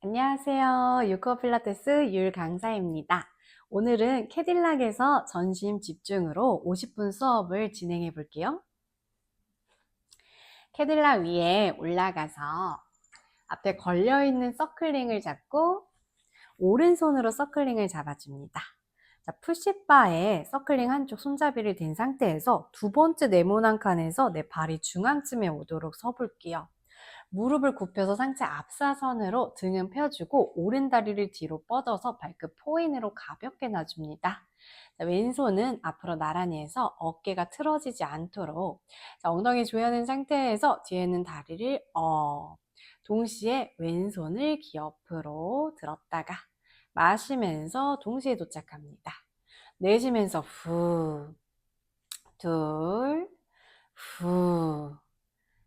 안녕하세요. 유커 필라테스 율 강사입니다. 오늘은 캐딜락에서 전심 집중으로 50분 수업을 진행해 볼게요. 캐딜락 위에 올라가서 앞에 걸려 있는 서클링을 잡고 오른손으로 서클링을 잡아줍니다. 자, 푸시바에 서클링 한쪽 손잡이를 댄 상태에서 두 번째 네모난 칸에서 내 발이 중앙쯤에 오도록 서볼게요. 무릎을 굽혀서 상체 앞사선으로 등은 펴주고 오른 다리를 뒤로 뻗어서 발끝 포인으로 가볍게 놔줍니다. 자, 왼손은 앞으로 나란히 해서 어깨가 틀어지지 않도록 자, 엉덩이 조여낸 상태에서 뒤에는 다리를 어 동시에 왼손을 귀 옆으로 들었다가 마시면서 동시에 도착합니다. 내쉬면서 후, 둘, 후,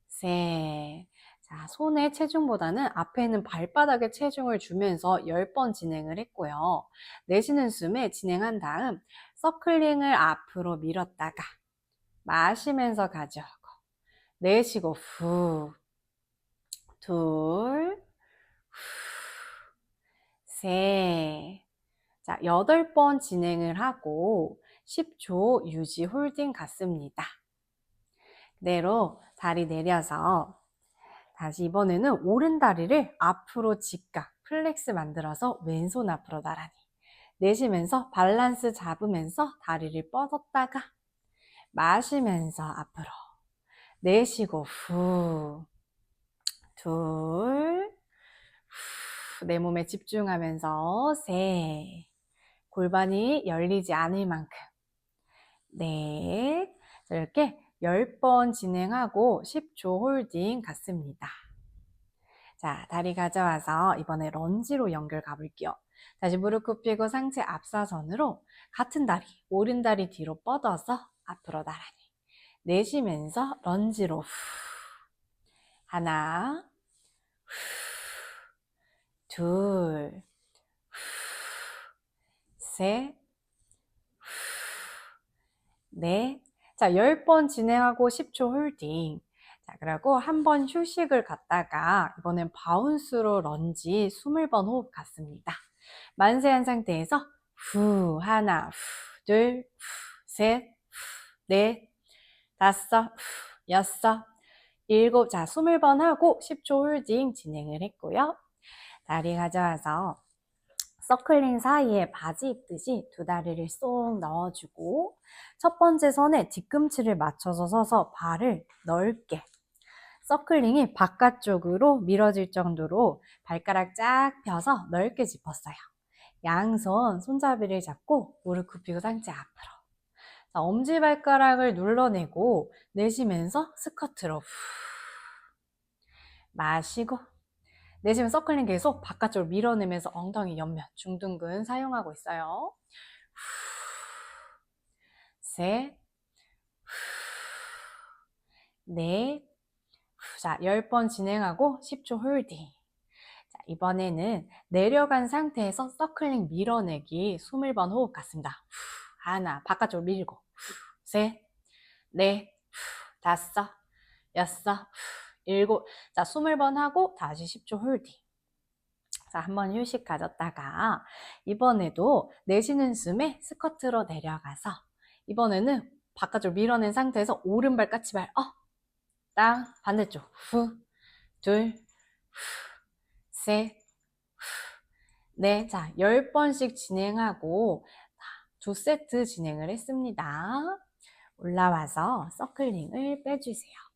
셋, 자, 손의 체중보다는 앞에 있는 발바닥에 체중을 주면서 10번 진행을 했고요. 내쉬는 숨에 진행한 다음 서클링을 앞으로 밀었다가 마시면서 가져오고 내쉬고 후, 둘, 후, 셋. 자, 8번 진행을 하고 10초 유지 홀딩 갔습니다. 그대로 다리 내려서 다시 이번에는 오른 다리를 앞으로 직각, 플렉스 만들어서 왼손 앞으로 나란히. 내쉬면서 밸런스 잡으면서 다리를 뻗었다가 마시면서 앞으로. 내쉬고 후, 둘, 후, 내 몸에 집중하면서 셋, 골반이 열리지 않을 만큼 넷, 이렇게 10번 진행하고 10초 홀딩 갔습니다. 자, 다리 가져와서 이번에 런지로 연결 가볼게요. 다시 무릎 굽히고 상체 앞사선으로 같은 다리, 오른 다리 뒤로 뻗어서 앞으로 나란히. 내쉬면서 런지로 후. 하나, 후. 둘, 후. 셋, 넷, 자, 10번 진행하고 10초 홀딩. 자, 그리고 한 번 휴식을 갖다가 이번엔 바운스로 런지 20번 호흡 갔습니다. 만세한 상태에서 후, 하나, 후, 둘, 후, 셋, 후, 넷, 다섯, 후, 여섯, 일곱. 자, 20번 하고 10초 홀딩 진행을 했고요. 다리 가져와서 서클링 사이에 바지 입듯이 두 다리를 쏙 넣어주고 첫 번째 선에 뒤꿈치를 맞춰서 서서 발을 넓게 서클링이 바깥쪽으로 밀어질 정도로 발가락 쫙 펴서 넓게 짚었어요. 양손 손잡이를 잡고 무릎 굽히고 상체 앞으로 자, 엄지발가락을 눌러내고 내쉬면서 스쿼트로 후. 마시고 내쉬면 서클링 계속 바깥쪽으로 밀어내면서 엉덩이 옆면, 중둔근 사용하고 있어요. 셋, 넷, 자, 10번 진행하고 10초 홀딩. 자, 이번에는 내려간 상태에서 서클링 밀어내기 21번 호흡 같습니다. 하나, 바깥쪽으로 밀고, 셋, 넷, 다섯, 여섯, 일곱. 자, 20번 하고 다시 10초 홀딩. 자, 한번 휴식 가졌다가 이번에도 내쉬는 숨에 스쿼트로 내려가서 이번에는 바깥으로 밀어낸 상태에서 오른발 까치발 업, 땅, 반대쪽 후, 둘, 후, 셋, 후, 네, 자, 10번씩 진행하고 두 세트 진행을 했습니다. 올라와서 서클링을 빼주세요.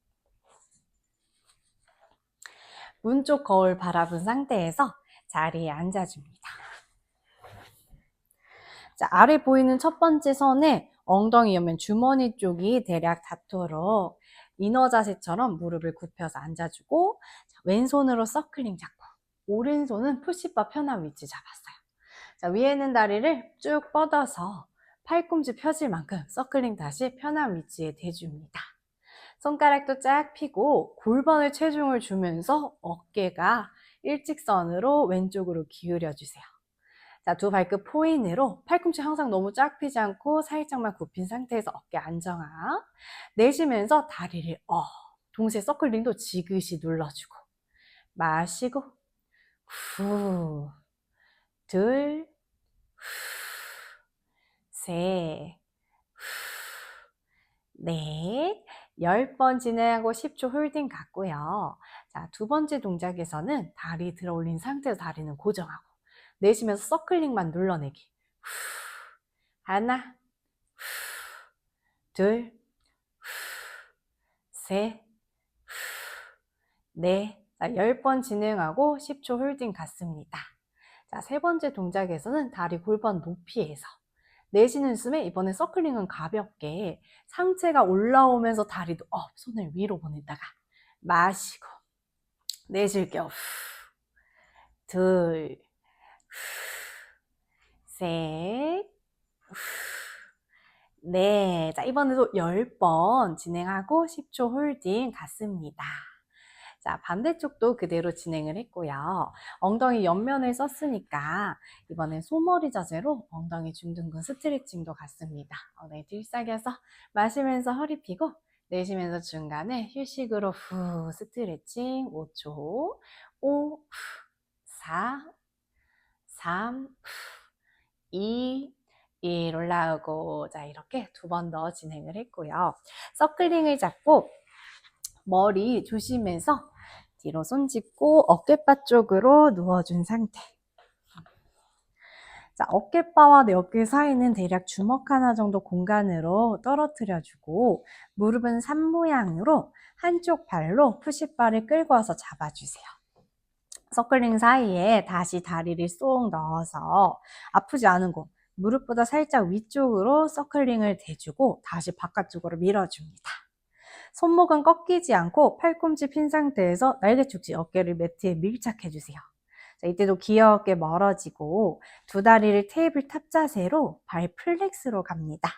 문 쪽 거울 바라본 상태에서 자리에 앉아줍니다. 자, 아래 보이는 첫 번째 선에 엉덩이 옆면 주머니 쪽이 대략 닿도록 이너 자세처럼 무릎을 굽혀서 앉아주고 자, 왼손으로 서클링 잡고 오른손은 푸시바 편한 위치 잡았어요. 자, 위에는 다리를 쭉 뻗어서 팔꿈치 펴질 만큼 서클링 다시 편한 위치에 대줍니다. 손가락도 쫙 펴고 골반을 체중을 주면서 어깨가 일직선으로 왼쪽으로 기울여 주세요. 자, 두 발끝 포인으로 팔꿈치 항상 너무 쫙 펴지 않고 살짝만 굽힌 상태에서 어깨 안정화. 내쉬면서 다리를 어, 동시에 서클링도 지그시 눌러주고 마시고 후, 둘, 후, 셋, 후, 넷, 열번 진행하고 10초 홀딩 갔고요. 자, 두 번째 동작에서는 다리 들어 올린 상태에서 다리는 고정하고 내쉬면서 서클링만 눌러내기. 후, 하나, 후, 둘, 후, 셋, 후, 넷. 자, 10번 진행하고 10초 홀딩 갔습니다. 자, 세 번째 동작에서는 다리 골반 높이에서 내쉬는 숨에 이번에 서클링은 가볍게 상체가 올라오면서 다리도 업, 손을 위로 보냈다가 마시고 내쉴게요. 후, 둘, 후, 셋, 후, 네. 자, 이번에도 10번 진행하고 10초 홀딩 갔습니다. 자, 반대쪽도 그대로 진행을 했고요. 엉덩이 옆면을 썼으니까 이번엔 소머리 자세로 엉덩이 중둔근 스트레칭도 갔습니다. 엉덩이 들썩여서 마시면서 허리 피고 내쉬면서 중간에 휴식으로 후 스트레칭 5초 5 4 3 2 1 올라오고 자 이렇게 두 번 더 진행을 했고요. 서클링을 잡고 머리 조심해서 뒤로 손 짚고 어깨바 쪽으로 누워준 상태. 자, 어깨바와 내 어깨 사이는 대략 주먹 하나 정도 공간으로 떨어뜨려주고 무릎은 산 모양으로 한쪽 발로 푸시바를 끌고 와서 잡아주세요. 서클링 사이에 다시 다리를 쏙 넣어서 아프지 않은 곳, 무릎보다 살짝 위쪽으로 서클링을 대주고 다시 바깥쪽으로 밀어줍니다. 손목은 꺾이지 않고 팔꿈치 핀 상태에서 날개축지 어깨를 매트에 밀착해 주세요. 자, 이때도 귀엽게 멀어지고 두 다리를 테이블 탑 자세로 발 플렉스로 갑니다.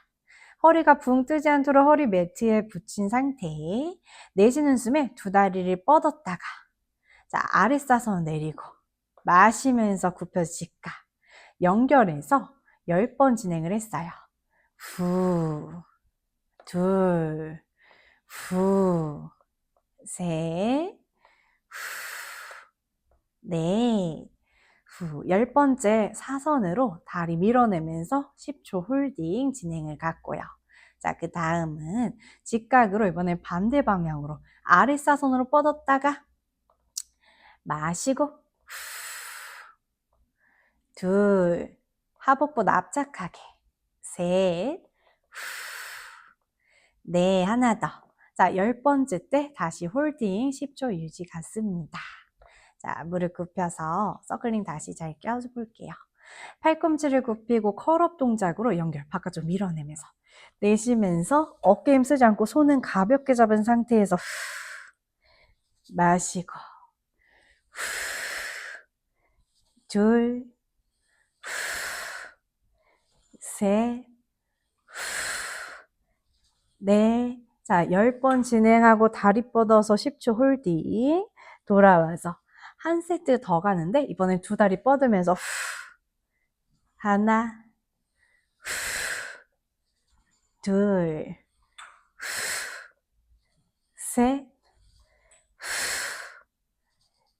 허리가 붕 뜨지 않도록 허리 매트에 붙인 상태에 내쉬는 숨에 두 다리를 뻗었다가 자, 아랫사선 내리고 마시면서 직가 연결해서 10번 진행을 했어요. 후, 둘, 후, 셋, 후, 넷, 후, 열 번째 사선으로 다리 밀어내면서 10초 홀딩 진행을 갔고요. 자, 그 다음은 직각으로 이번엔 반대 방향으로 아랫사선으로 뻗었다가 마시고 후, 둘, 하복부 납작하게 셋, 후, 네, 하나 더. 자, 열 번째 때 다시 홀딩 10초 유지 갔습니다. 자, 무릎 굽혀서 서클링 다시 잘 껴볼게요. 팔꿈치를 굽히고 컬업 동작으로 연결, 바깥쪽 밀어내면서 내쉬면서 어깨 힘 쓰지 않고 손은 가볍게 잡은 상태에서 후, 마시고 후, 둘, 후, 셋, 네. 자, 10번 진행하고 다리 뻗어서 10초 홀딩. 돌아와서 한 세트 더 가는데 이번엔 두 다리 뻗으면서 후. 하나, 후. 둘, 후. 셋, 후.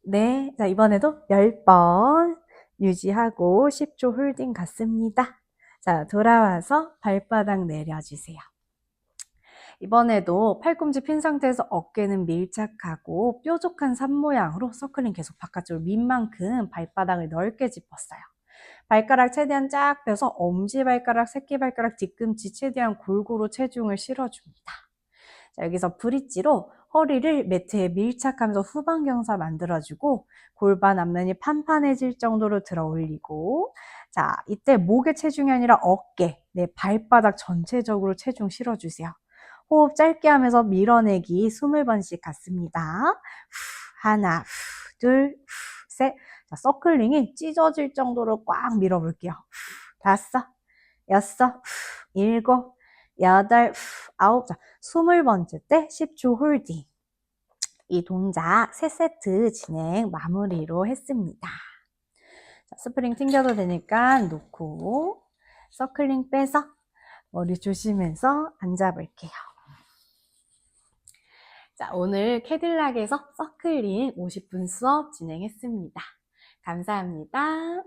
네. 자, 이번에도 10번 유지하고 10초 홀딩 갔습니다. 자, 돌아와서 발바닥 내려주세요. 이번에도 팔꿈치 핀 상태에서 어깨는 밀착하고 뾰족한 산 모양으로 서클링 계속 바깥쪽으로 민 만큼 발바닥을 넓게 짚었어요. 발가락 최대한 쫙 펴서 엄지발가락, 새끼발가락, 뒤꿈치 최대한 골고루 체중을 실어줍니다. 자, 여기서 브릿지로 허리를 매트에 밀착하면서 후방경사 만들어주고 골반 앞면이 판판해질 정도로 들어 올리고 자, 이때 목의 체중이 아니라 어깨, 내 발바닥 전체적으로 체중 실어주세요. 호흡 짧게 하면서 밀어내기 20번씩 갔습니다. 후, 하나, 후, 둘, 후, 셋. 자, 서클링이 찢어질 정도로 꽉 밀어볼게요. 후, 다섯, 여섯, 후, 일곱, 여덟, 후, 아홉. 자, 20번째 때 10초 홀딩. 이 동작 3세트 진행 마무리로 했습니다. 자, 스프링 튕겨도 되니까 놓고 서클링 빼서 머리 조심해서 앉아볼게요. 자, 오늘 캐딜락에서 서클링 50분 수업 진행했습니다. 감사합니다.